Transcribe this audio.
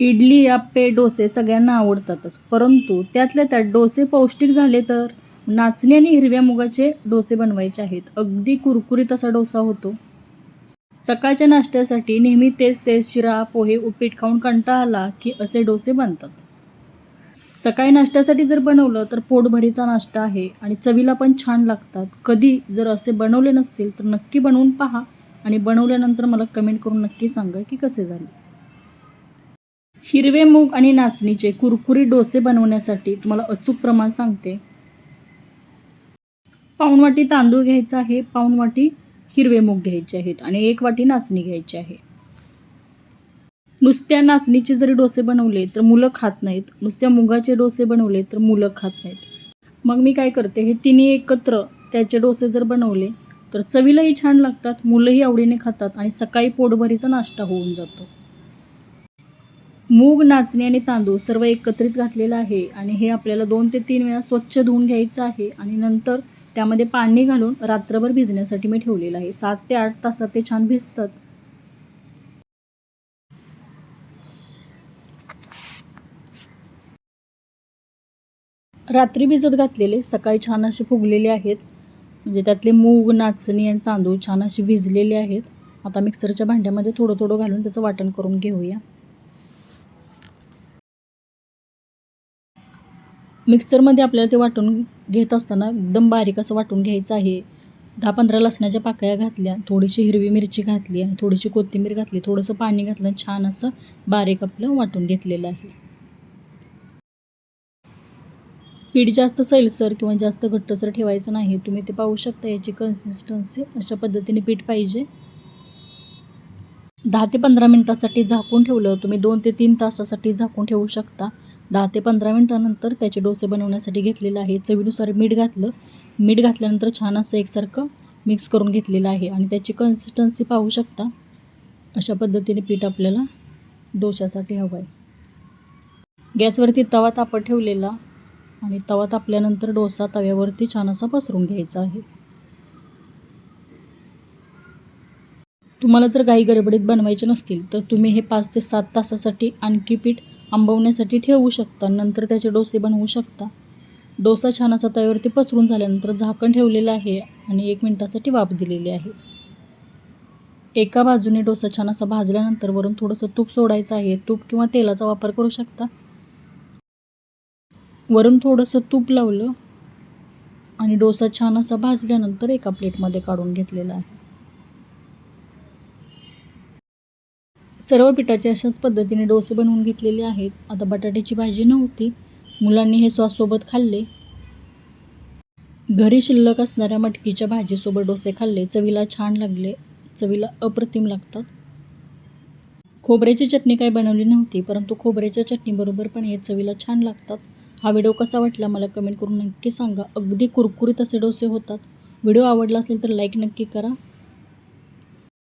इडली आप्पे डोसे सगळ्यांना आवडतातच. परंतु त्यातल्या त्यात डोसे पौष्टिक झाले तर नाचणी आणि हिरव्या मुगाचे डोसे बनवायचे आहेत. अगदी कुरकुरीत असा डोसा होतो. सकाळच्या नाश्त्यासाठी नेहमी तेच तेच शिरा पोहे उपीट खाऊन कंटाळा आला की असे डोसे बनतात. सकाळी नाश्त्यासाठी जर बनवलं तर पोटभरीचा नाश्ता आहे आणि चवीला पण छान लागतात. कधी जर असे बनवले नसतील तर नक्की बनवून पहा आणि बनवल्यानंतर मला कमेंट करून नक्की सांगा की कसे झाले. हिरवे मूग आणि नाचणीचे कुरकुरीत डोसे बनवण्यासाठी तुम्हाला अचूक प्रमाण सांगते. पाऊण वाटी तांदूळ घ्यायचा आहे. पाऊण वाटी हिरवे मूग घ्यायचे आहेत आणि एक वाटी नाचणी घ्यायची आहे. नुसत्या नाचणीचे जरी डोसे बनवले तर मुलं खात नाहीत. नुसत्या मुगाचे डोसे बनवले तर मुलं खात नाहीत. मग मी काय करते हे तिन्ही एकत्र त्याचे डोसे जर बनवले तर चवीलाही छान लागतात मुलंही आवडीने खातात आणि सकाळी पोटभरीचा नाश्ता होऊन जातो. मूग नाचणी आणि तांदूळ सर्व एकत्रित घातलेलं आहे आणि हे आपल्याला दोन ते तीन वेळा स्वच्छ धुवून घ्यायचं आहे आणि नंतर त्यामध्ये पाणी घालून रात्रभर भिजण्यासाठी मी ठेवलेलं आहे. सात ते आठ तासात ते छान भिजतात. रात्री भिजत घातलेले सकाळी छान असे फुगलेले आहेत. म्हणजे त्यातले मूग नाचणी आणि तांदूळ छान असे भिजलेले आहेत. आता मिक्सरच्या भांड्यामध्ये थोडं थोडं घालून त्याचं वाटण करून घेऊया. मिक्सरमध्ये आपल्याला ते वाटून घेत असताना एकदम बारीक असं वाटून घ्यायचं आहे. दहा पंधरा लसणाच्या पाकळ्या घातल्या थोडीशी हिरवी मिरची घातली आणि थोडीशी कोथिंबीर घातली थोडंसं पाणी घातलं छान असं बारीक आपलं वाटून घेतलेलं आहे. पीठ जास्त सैलसर किंवा जास्त घट्टसर ठेवायचं नाही. तुम्ही ते पाहू शकता याची कन्सिस्टन्सी अशा पद्धतीने पीठ पाहिजे. दहा ते पंधरा मिनटासाठी झाकून ठेवलं. तुम्ही दोन ते तीन तासासाठी झाकून ठेवू शकता. दहा ते पंधरा मिनटानंतर त्याचे डोसे बनवण्यासाठी घेतलेलं आहे. चवीनुसार मीठ घातलं. मीठ घातल्यानंतर छान असं एकसारखं मिक्स करून घेतलेलं आहे आणि त्याची कन्सिस्टन्सी पाहू शकता. अशा पद्धतीने पीठ आपल्याला डोशासाठी हवं आहे गॅसवरती तवा तापत ठेवलेला आणि तवा तापल्यानंतर डोसा तव्यावरती छान असा पसरून घ्यायचा आहे. तुम्हाला जर काही गडबडीत बनवायचे नसतील तर तुम्ही हे पाच ते सात तासासाठी आणखी पीठ आंबवण्यासाठी ठेवू शकता. नंतर त्याचे डोसे बनवू शकता. डोसा छान असा तव्यावरती पसरून झाल्यानंतर झाकण ठेवलेलं आहे आणि एक मिनटासाठी वाफ दिलेली आहे. एका बाजूने डोसा छान असा भाजल्यानंतर वरून थोडंसं तूप सोडायचं आहे. तूप किंवा तेलाचा वापर करू शकता. वरून थोडंसं तूप लावलं आणि डोसा छान असा भाजल्यानंतर एका प्लेटमध्ये काढून घेतलेला आहे. सर्व पिठाचे अशाच पद्धतीने डोसे बनवून घेतलेले आहेत. आता बटाट्याची भाजी नव्हती. मुलांनी हे सॉससोबत खाल्ले. घरी शिल्लक असणाऱ्या मटकीच्या भाजीसोबत डोसे खाल्ले. चवीला छान लागले. चवीला अप्रतिम लागतात. खोबऱ्याची चटणी काही बनवली नव्हती परंतु खोबऱ्याच्या चटणीबरोबर पण हे चवीला छान लागतात. हा व्हिडिओ कसा वाटला मला कमेंट करून नक्की सांगा. अगदी कुरकुरीत असे डोसे होतात. व्हिडिओ आवडला असेल तर लाईक नक्की करा.